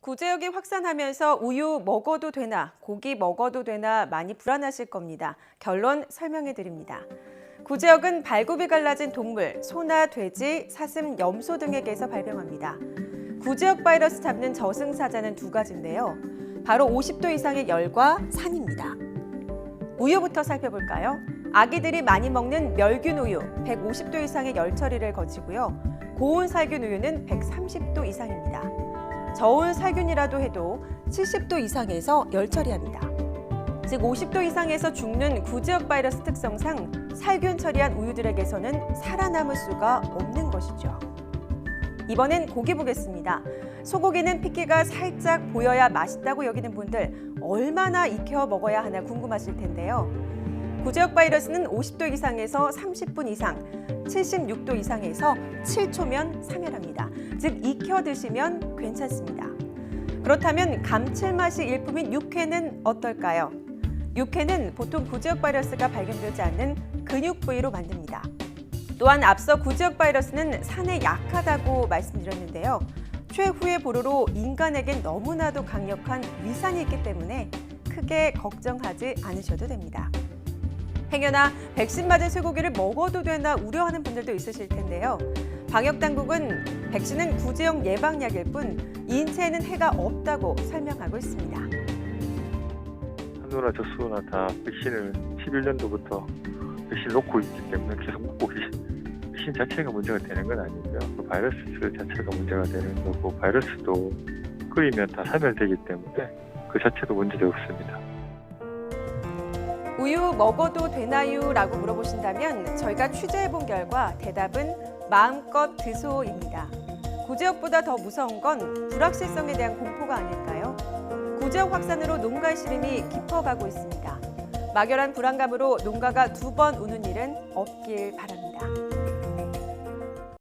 구제역이 확산하면서 우유 먹어도 되나, 고기 먹어도 되나 많이 불안하실 겁니다. 결론 설명해 드립니다. 구제역은 발굽이 갈라진 동물, 소나 돼지, 사슴, 염소 등에게서 발병합니다. 구제역 바이러스 잡는 저승사자는 두 가지인데요. 바로 50도 이상의 열과 산입니다. 우유부터 살펴볼까요? 아기들이 많이 먹는 멸균 우유 150도 이상의 열 처리를 거치고요. 고온 살균 우유는 130도 이상입니다. 저온 살균이라도 해도 70도 이상에서 열 처리합니다. 즉 50도 이상에서 죽는 구제역 바이러스 특성상 살균 처리한 우유들에게서는 살아남을 수가 없는 것이죠. 이번엔 고기 보겠습니다. 소고기는 핏기가 살짝 보여야 맛있다고 여기는 분들 얼마나 익혀 먹어야 하나 궁금하실 텐데요. 구제역 바이러스는 50도 이상에서 30분 이상, 76도 이상에서 7초면 사멸합니다. 즉 익혀 드시면 괜찮습니다. 그렇다면 감칠맛이 일품인 육회는 어떨까요? 육회는 보통 구제역 바이러스가 발견되지 않는 근육 부위로 만듭니다. 또한 앞서 구제역 바이러스는 산에 약하다고 말씀드렸는데요. 최후의 보루로 인간에겐 너무나도 강력한 위산이 있기 때문에 크게 걱정하지 않으셔도 됩니다. 행여나 백신 맞은 쇠고기를 먹어도 되나 우려하는 분들도 있으실 텐데요. 방역 당국은 백신은 구제용 예방약일 뿐 인체에는 해가 없다고 설명하고 있습니다. 한우나 젖소나 다 백신을 11년도부터 백신 놓고 있기 때문에 계속 먹고 계신 백신 자체가 문제가 되는 건 아니고요. 그 바이러스 자체가 문제가 되는 거고 바이러스도 끓이면 다 사멸되기 때문에 그 자체도 문제가 없습니다. 우유 먹어도 되나요? 라고 물어보신다면 저희가 취재해본 결과 대답은 마음껏 드소입니다. 구제역보다 더 무서운 건 불확실성에 대한 공포가 아닐까요? 구제역 확산으로 농가의 시름이 깊어가고 있습니다. 막연한 불안감으로 농가가 두 번 우는 일은 없길 바랍니다.